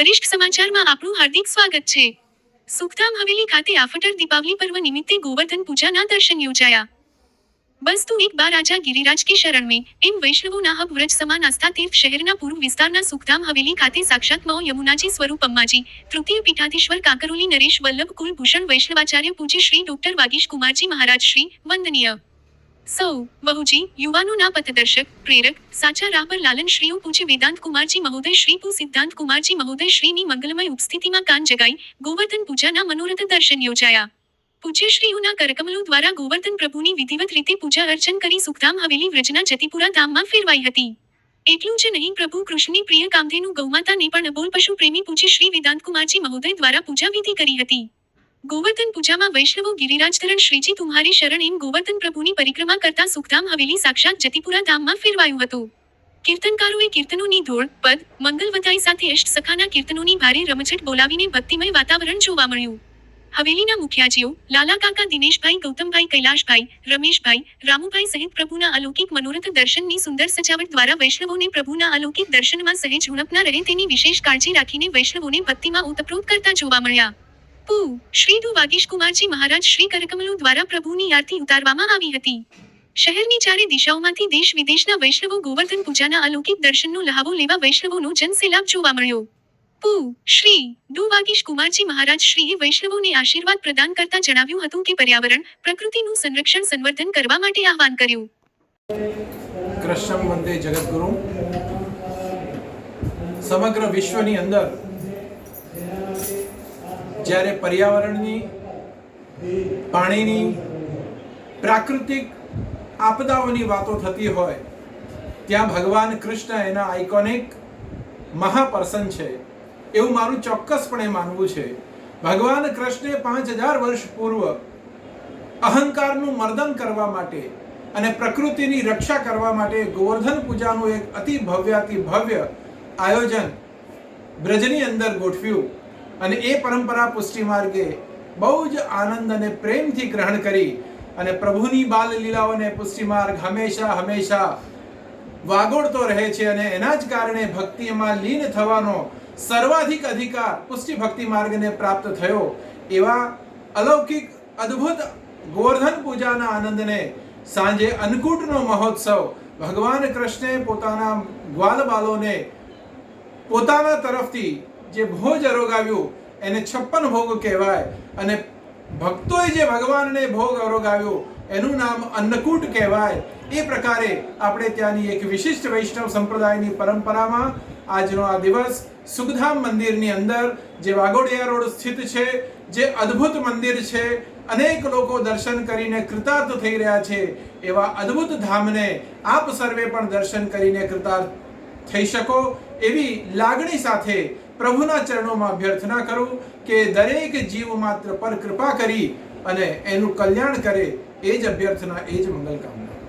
વરિષ્ઠ સમાચારમાં આપનું હાર્દિક સ્વાગત છે. સુખધામ હવેલી ખાતે આફટર દીપાવલી પર્વ નિમિત્તે ગોવર્ધન પૂજાના દર્શન યોજાયા. બસ તું એક બાર રાજા ગિરિરાજ કે શરણ મેં એમ વૈષ્ણવોના હબ વ્રજ સમાન આસ્થા તીર્થ શહેરના પૂર્વ વિસ્તારના સુખધામ હવેલી ખાતે સાક્ષાત મૌ યમુનાજી સ્વરૂપ અમ્માજી તૃતીય પીઠાધીશ્વર કાકરોલી નરેશ વલ્લભ કુલભૂષણ વૈષ્ણવાચાર્ય પૂજ્ય શ્રી ડોક્ટર વાગીશ કુમારજી મહારાજ શ્રી વંદનીય. સૌ બહુજી યુવાનોના પથદર્શક પ્રેરક, સાચા રાહ પર લાલન શ્રીઓ પૂજ્ય વેદાંત કુમારજી મહોદય શ્રી પુ સિદ્ધાંત કુમારજી મહોદય શ્રીની મંગલમય ઉપસ્થિતિમાં કાન જગાઈ, ગોવર્ધન પૂજાના મનોરથ દર્શન યોજાયા. પૂજ્ય શ્રીઓના કરકમલો દ્વારા ગોવર્ધન પ્રભુની વિધિવત રીતે પૂજા અર્ચન કરી સુખધામ હવેલી વ્રજના જતિપુરા ધામમાં ફેરવાઈ હતી. એટલું જ નહીં, પ્રભુ કૃષ્ણની પ્રિય કામધેનુ ગૌમાતાને પણ અબોલ પશુ પ્રેમી પૂજ્ય શ્રી વેદાંત કુમારજી મહોદય દ્વારા પૂજા વિધિ કરી હતી. ગોવર્ધન પૂજામાં વૈષ્ણવો ગિરિરાજધરણ શ્રીજી તુમ્હારી શરણ એમ ગોવર્ધન પ્રભુની પરિક્રમા કરતા સુખધામ હવેલી સાક્ષાત જતિપુરા ધામમાં ફેરવાયું હતું. કીર્તનકારોએ કીર્તનોની ધોળ, પદ, મંગલ વધાઈ સાથે અષ્ટ સખાના કીર્તનોની ભારે રમઝટ બોલાવીને ભક્તિમય વાતાવરણ જોવા મળ્યું. હવેલીના મુખ્યાજીઓ લાલા કાકા દિનેશભાઈ, ગૌતમભાઈ, કૈલાશભાઈ, રમેશભાઈ, રામુભાઈ સહિત પ્રભુના અલૌકિક મનોરથ દર્શનની સુંદર સજાવટ દ્વારા વૈષ્ણવોને પ્રભુના અલૌકિક દર્શનમાં સહેજ ઉણપ ન રહે તેની વિશેષ કાળજી રાખીને વૈષ્ણવોને ભક્તિમાં ઉતપ્રોત કરતા જોવા મળ્યા. પુ શ્રી દુ વાગીશ કુમારજી મહારાજ શ્રી કરકમલો દ્વારા પ્રભુની આરતી ઉતારવામાં આવી હતી. શહેરની ચારે દિશાઓમાંથી દેશ વિદેશના વૈષ્ણવો ગોવર્ધન પૂજાના અલૌકિક દર્શનનો લહાવો લેવા વૈષ્ણવોનો જનસેલાબ જોવા મળ્યો. પુ. શ્રી દુ વાગીશ કુમારજી મહારાજ શ્રીએ વૈષ્ણવોને આશીર્વાદ પ્રદાન કરતા જણાવ્યું હતું કે પર્યાવરણ, પ્રકૃતિનું સંરક્ષણ, સંવર્ધન કરવા માટે આહવાન કર્યું. કૃષ્ણ વંદે જગદગુરુ. સમગ્ર વિશ્વની અંદર જ્યારે પર્યાવરણની, પાણીની, પ્રાકૃતિક આપદાઓની વાતો થતી હોય, ત્યાં ભગવાન કૃષ્ણ એના આઇકોનિક મહાપર્સન છે. એવું મારું ચોક્કસપણે માનવું છે. ભગવાન કૃષ્ણે પાંચ હજાર વર્ષ પૂર્વ અહંકારનું મર્દન કરવા માટે અને પ્રકૃતિની રક્ષા કરવા માટે ગોવર્ધન પૂજાનું એક અતિ ભવ્યાતિ ભવ્ય આયોજન બ્રજની અંદર ગોઠવ્યું. અને એ પરંપરા પુષ્ટિ માર્ગે બહુ જ આનંદ અને પ્રેમથી ગ્રહણ કરી અને પ્રભુની બાલ લીલાઓને પુષ્ટિ માર્ગ હંમેશા હંમેશા વાગોળતો રહે છે અને એના જ કારણે ભક્તિમાં લીન થવાનો સર્વાધિક અધિકાર પુષ્ટિ ભક્તિ માર્ગને પ્રાપ્ત થયો એવા અલૌકિક અદ્ભુત ગોવર્ધન પૂજાના આનંદને સાંજે અન્નકૂટનો મહોત્સવ ભગવાન કૃષ્ણે પોતાના ગ્વાલ બાલોને પોતાના તરફથી જે ભોજ અરોગાવ્યું, એને છપ્પન ભોગ કહેવાય. અને ભક્તોએ જે ભગવાનને ભોગ અરોગાવ્યો, એનું નામ અન્નકૂટ કહેવાય. એ પ્રકારે આપણે ત્યાંની એક વિશિષ્ટ વૈષ્ણવ સંપ્રદાયની પરંપરામાં આજનો આ દિવસ સુખધામ મંદિરની અંદર જે વાગોડિયા રોડ સ્થિત છે, જે અદ્ભુત મંદિર છે, અનેક લોકો દર્શન કરીને કૃતાર્થ થઈ રહ્યા છે, એવા અદ્ભુત ધામને આપ સર્વે પણ દર્શન કરીને કૃતાર્થ થઈ શકો એવી લાગણી સાથે પ્રભુના ચરણોમાં અભ્યર્થના કરું કે દરેક જીવ માત્ર પર કૃપા કરી અને એનું કલ્યાણ કરે, એ જ અભ્યર્થના, એ જ મંગલ કામના